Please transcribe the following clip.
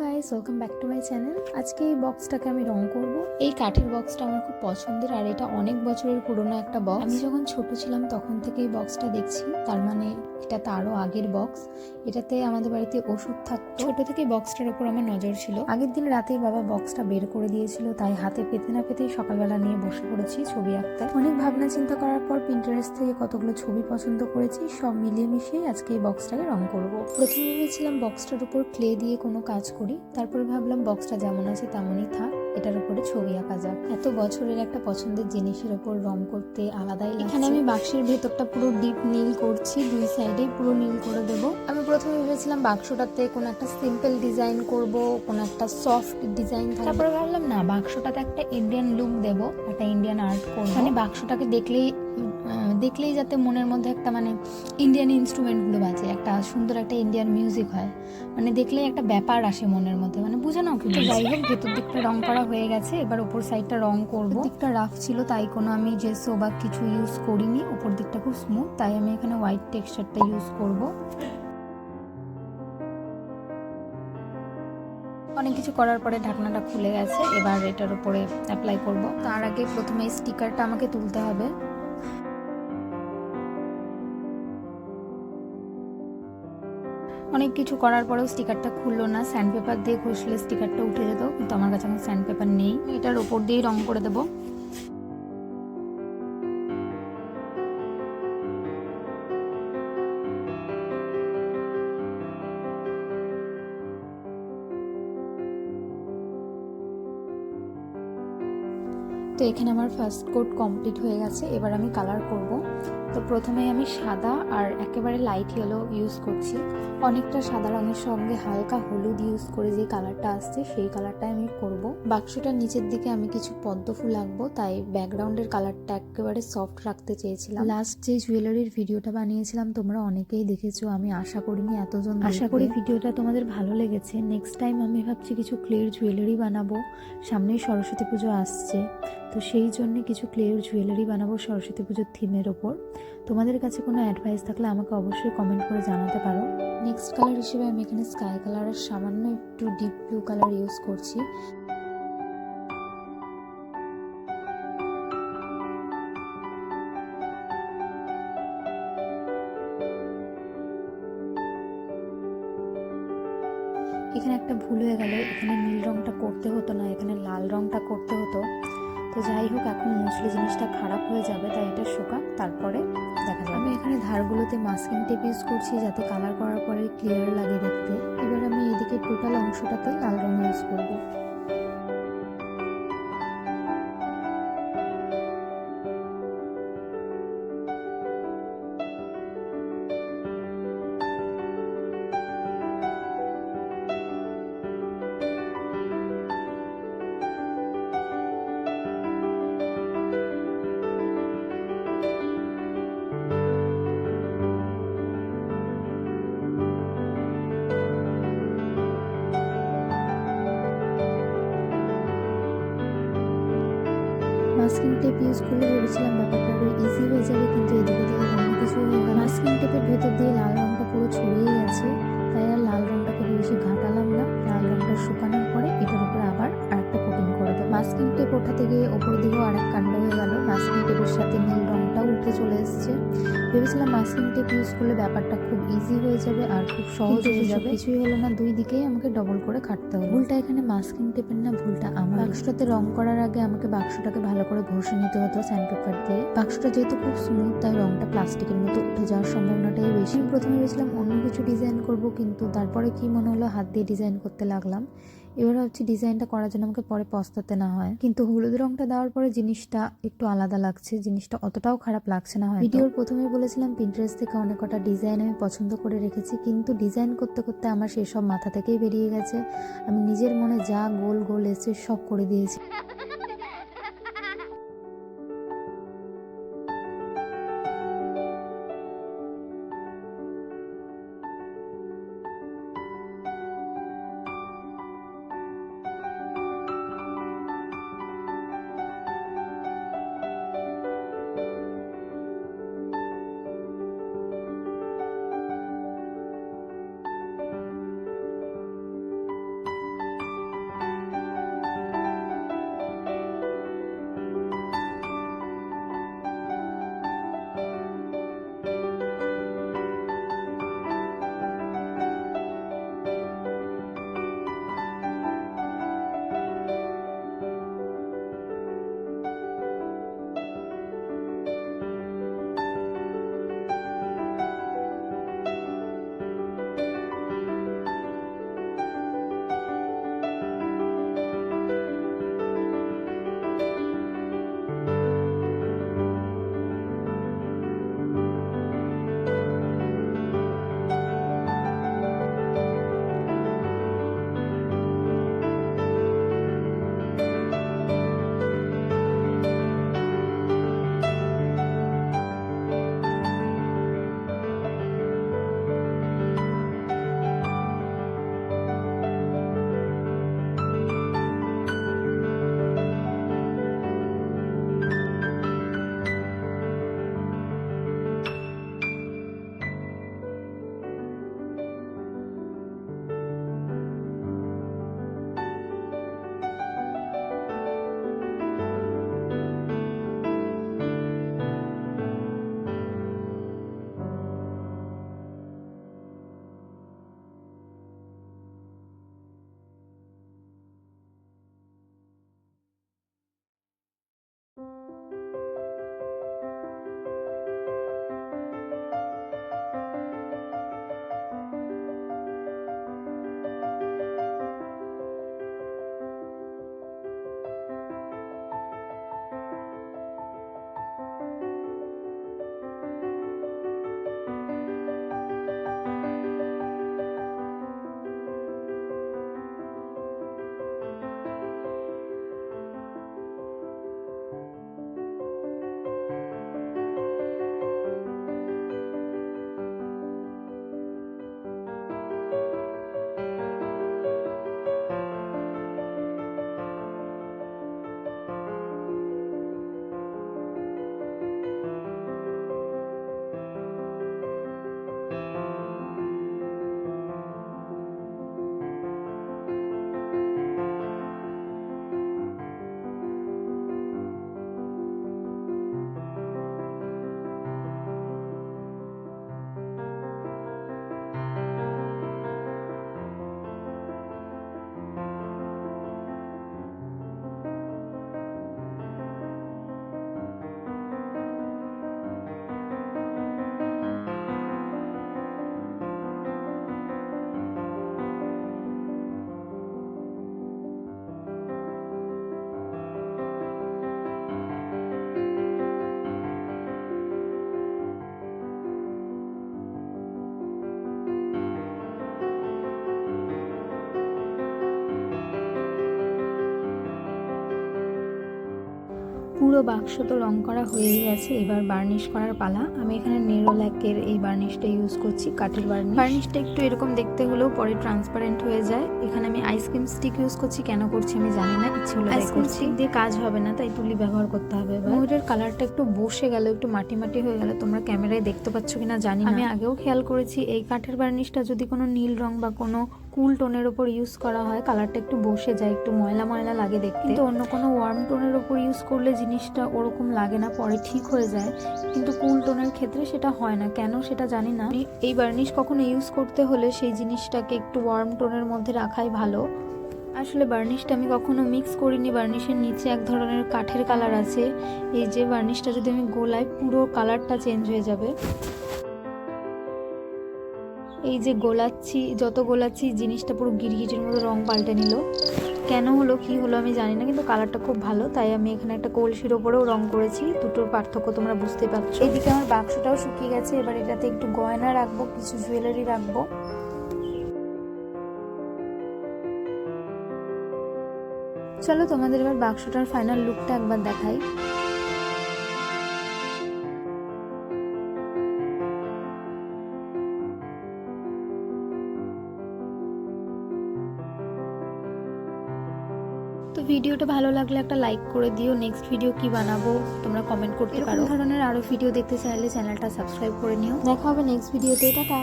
Guys welcome back to my channel আজকে এই বক্সটাকে আমি রং করব। এই কাঠের বক্সটা আমার খুব পছন্দের, আর এটা অনেক বছরের পুরনো একটা বক্স আমি যখন ছোট ছিলাম তখন থেকে এই বক্সটা দেখছি। তার মানে এটা তারও আগের বক্স এটাতে আমাদের বাড়িতে ওষুধ থাকতো। ছোট থেকে বক্সটার উপর আমার নজর ছিল। আগের দিন রাতেই বাবা বক্সটা বের করে দিয়েছিল, তাই হাতে পেতে না পেতেই সকালবেলা নিয়ে বসে পড়েছি ছবি আঁকতে। অনেক ভাবনা চিন্তা করার পর পিন্টারেস্ট থেকে কতগুলো ছবি পছন্দ করেছি, সব মিলিয়ে মিশিয়ে আজকে এই বক্সটাকে রং করব। প্রথমে ভেবেছিলাম বক্সটার উপর ক্লে দিয়ে কোনো কাজ করি তারপরে ভাবলাম বক্সটা যেমন আছে তেমনই থাক এটার উপরে ছবি আঁকা যাক। এত বছরের একটা পছন্দের জিনিসের উপর রং করতে আলাদাই এখানে আমি বাক্সের ভেতরটা পুরো ডিপ নীল করছি দুই সাইডে পুরো নীল করে দেব। আমি প্রথমে ভেবেছিলাম বাক্সটাতে কোনো একটা সিম্পল ডিজাইন করব কোনো একটা সফট ডিজাইন তারপরে ভাবলাম না বাক্সটাতে একটা ইন্ডিয়ান লুক দেব একটা ইন্ডিয়ান আর্ট করব। মানে বাক্সটাকে দেখলেই দেখলেই যাতে মনের মধ্যে একটা মানে ইন্ডিয়ান ইনস্ট্রুমেন্টগুলো বাজে। একটা সুন্দর একটা ইন্ডিয়ান মিউজিক হয়। মানে দেখলেই একটা ব্যাপার আসে মনের মধ্যে। মানে বুঝে নাও কিন্তু যাই হোক, ভেতর দিকটা রং করা হয়ে গেছে। এবার ওপর সাইডটা রং করব। দিকটা রাফ ছিল, তাই কোনো আমি জেসো বা কিছু ইউজ করিনি। উপর দিকটা খুব স্মুথ তাই আমি এখানে হোয়াইট টেক্সচারটা ইউজ করব। অনেক কিছু করার পরে ঢাকনাটা খুলে গেছে। এবার এটার উপরে অ্যাপ্লাই করব। তার আগে প্রথমে স্টিকারটা আমাকে তুলতে হবে। অনেক কিছু করার পরেও স্টিকারটা খুললো না। স্যান্ড পেপার দিয়ে ঘষলে স্টিকারটা উঠে যেত, কিন্তু আমার কাছে এখন স্যান্ড পেপার নেই। এটার ওপর দিয়েই রং করে দেবো। তো এখানে আমার ফার্স্ট কোট কমপ্লিট হয়ে গেছে, এবার আমি কালার করব। তো প্রথমে আমি সাদা আর একেবারে লাইট ইয়েলো ইউজ করছি। অনেকটা সাদা রঙের সঙ্গে হালকা হলুদ ইউজ করে যে কালারটা আসছে, সেই কালারটাই আমি করব। বাক্সটার নিচের দিকে আমি কিছু পদ্ম ফুল আঁকবো, তাই ব্যাকগ্রাউন্ডের কালারটা একেবারে সফট রাখতে চেয়েছিলাম। লাস্ট যে জুয়েলারির ভিডিওটা বানিয়েছিলাম, তোমরা অনেকেই দেখেছ, আমি আশা করিনি এতজন আশা করি ভিডিওটা তোমাদের ভালো লেগেছে। নেক্সট টাইম আমি ভাবছি কিছু ক্লের জুয়েলারি বানাবো। সামনেই সরস্বতী পুজো আসছে। তো সেই জন্য কিছু ক্লের জুয়েলারি বানাবো সরস্বতী পুজোর থিমের ওপর। তোমাদের কাছে কোনো অ্যাডভাইস থাকলে আমাকে অবশ্যই কমেন্ট করে জানাতে পারো। নেক্সট কালার হিসেবে আমি এখানে স্কাই কালারের সামান্য একটু ডিপ ব্লু কালার ইউজ করছি। এখানে একটা ভুল হয়ে গেল। এখানে নীল রংটা করতে হতো না, এখানে লাল রংটা করতে হতো। তো যাই হোক, এখন মুসলি জিনিসটা খারাপ হয়ে যাবে, তাই এটা শোকাক, তারপরে দেখা যাবে আমি এখানে ধারগুলোতে মাস্কিং টেপ ইউজ করছি যাতে কালার করার পরে ক্লিয়ার লাগে দেখতে। এবার আমি এদিকে টোটাল অংশটাতে লাল রঙ ইউজ করব। মাস্কিং টেপ ইউজ করলে ভেবেছিলাম ব্যাপারটা আরও ইজি হয়ে যাবে, কিন্তু এদিকে থেকে অন্য কিছু হয়ে গেল মাস্কিং টেপের ভেতর দিয়ে লাল রঙটা পুরো ছড়িয়ে গেছে, তাই আর লাল রংটাকে বেশি ঘাটালাম না। লাল রঙটা শুকানোর পরে এটার উপরে আবার আরেকটা কোটিং করে দেবো। মাস্কিং টেপ ওঠাতে গিয়ে ওপর দিকেও আরেক কাণ্ড হয়ে গেল। মাস্কিং টেপের সাথে নীল রংটাও উঠে চলে এসেছে। ভেবেছিলাম মাস্কিং টেপ ইউজ করলে ব্যাপারটা খুব ইজি হয়ে যাবে আর খুব সহজ হয়ে যাবে। কিছুই হলো না দুই দিকেই আমাকে ডবল করে কাটতে হবে। ভুলটা এখানে মাস্কিং টেপের না ভুলটা আমার। বাক্সটাতে রং করার আগে আমাকে বাক্সটাকে ভালো করে ঘষে নিতে হতো স্যান্ড পেপার দিয়ে। বাক্সটা যেহেতু খুব স্মুথ তাই রংটা প্লাস্টিকের মতো উঠে যাওয়ার সম্ভাবনাটাই বেশি। আমি প্রথমে ভেবেছিলাম অন্য কিছু ডিজাইন করব কিন্তু তারপরে কি মনে হলো হাত দিয়ে ডিজাইন করতে লাগলাম। এবার ভাবছি ডিজাইনটা করার জন্য আমাকে পরে পস্তাতে না হয়। কিন্তু হলুদ রংটা দেওয়ার পরে জিনিসটা একটু আলাদা লাগছে, জিনিসটা অতটাও খারাপ লাগছে না হয় ভিডিওর প্রথমে বলেছিলাম পিন্টারেস্ট থেকে অনেক কটা ডিজাইন আমি পছন্দ করে রেখেছি, কিন্তু ডিজাইন করতে করতে আমার সেসব মাথা থেকেই বেরিয়ে গেছে। আমি নিজের মনে যা গোল গোল এসে সব করে দিয়েছি। পুরো বাক্স তো রং করা হয়ে গেছে এবার বার্নিশ করার পালা। আমি এখানে নেরোল্যাকের এই বার্নিশটা ইউজ করছি কাঠের বার্নিশ। বার্নিশটা একটু এরকম দেখতে হলেও পরে ট্রান্সপারেন্ট হয়ে যায়। এখানে আমি আইসক্রিম স্টিক ইউজ করছি কেন করছি আমি জানি না ইচ্ছে হলো আইসক্রিম স্টিক দিয়ে কাজ হবে না তাই তুলি ব্যবহার করতে হবে ময়ূরের কালারটা একটু বসে গেল একটু মাটি মাটি হয়ে গেল তোমরা ক্যামেরায় দেখতে পাচ্ছ কিনা জানি না। আমি আগেও খেয়াল করেছি এই কাঠের বার্নিশটা যদি কোনো নীল রং বা কোনো কুল টোনের ওপর ইউজ করা হয় কালারটা একটু বসে যায় একটু ময়লা ময়লা লাগে দেখতে। কিন্তু অন্য কোনো ওয়ার্ম টোনের ওপর ইউজ করলে জিনিসটা ওরকম লাগে না, পরে ঠিক হয়ে যায়। কিন্তু কুল টোনের ক্ষেত্রে সেটা হয় না। কেন সেটা জানি না। এই বার্নিশ কখনো ইউজ করতে হলে সেই জিনিসটাকে একটু ওয়ার্ম টোনের মধ্যে রাখাই ভালো। আসলে বার্নিশটা আমি কখনো মিক্স করিনি। বার্নিশের নিচে এক ধরনের কাঠের কালার আছে। এই যে বার্নিশটা যদি আমি গোলাই পুরো কালারটা চেঞ্জ হয়ে যাবে। এই যে গোলাচ্ছি, যত গোলাচ্ছি, জিনিসটা পুরো গিরগিটির মতো রং পাল্টে নিল। কেন হলো, কি হলো আমি জানি না, কিন্তু কালারটা খুব ভালো, তাই আমি এখানে একটা কলসির ওপরেও রং করেছি। দুটোর পার্থক্য তোমরা বুঝতে পারছ। এদিকে আমার বাক্সটাও শুকিয়ে গেছে, এবার এটাতে একটু গয়না রাখব, কিছু জুয়েলারি রাখব। চলো তোমাদের এবার বাক্সটার ফাইনাল লুকটা একবার দেখাই। ভিডিওটা ভালো লাগলে একটা লাইক করে দিও। নেক্সট ভিডিও কি বানাবো? তোমরা কমেন্ট করতে পারো। ধরনের আরও ভিডিও দেখতে চাইলে চ্যানেলটা সাবস্ক্রাইব করে নিও। দেখা হবে নেক্সট ভিডিওতে টাটা।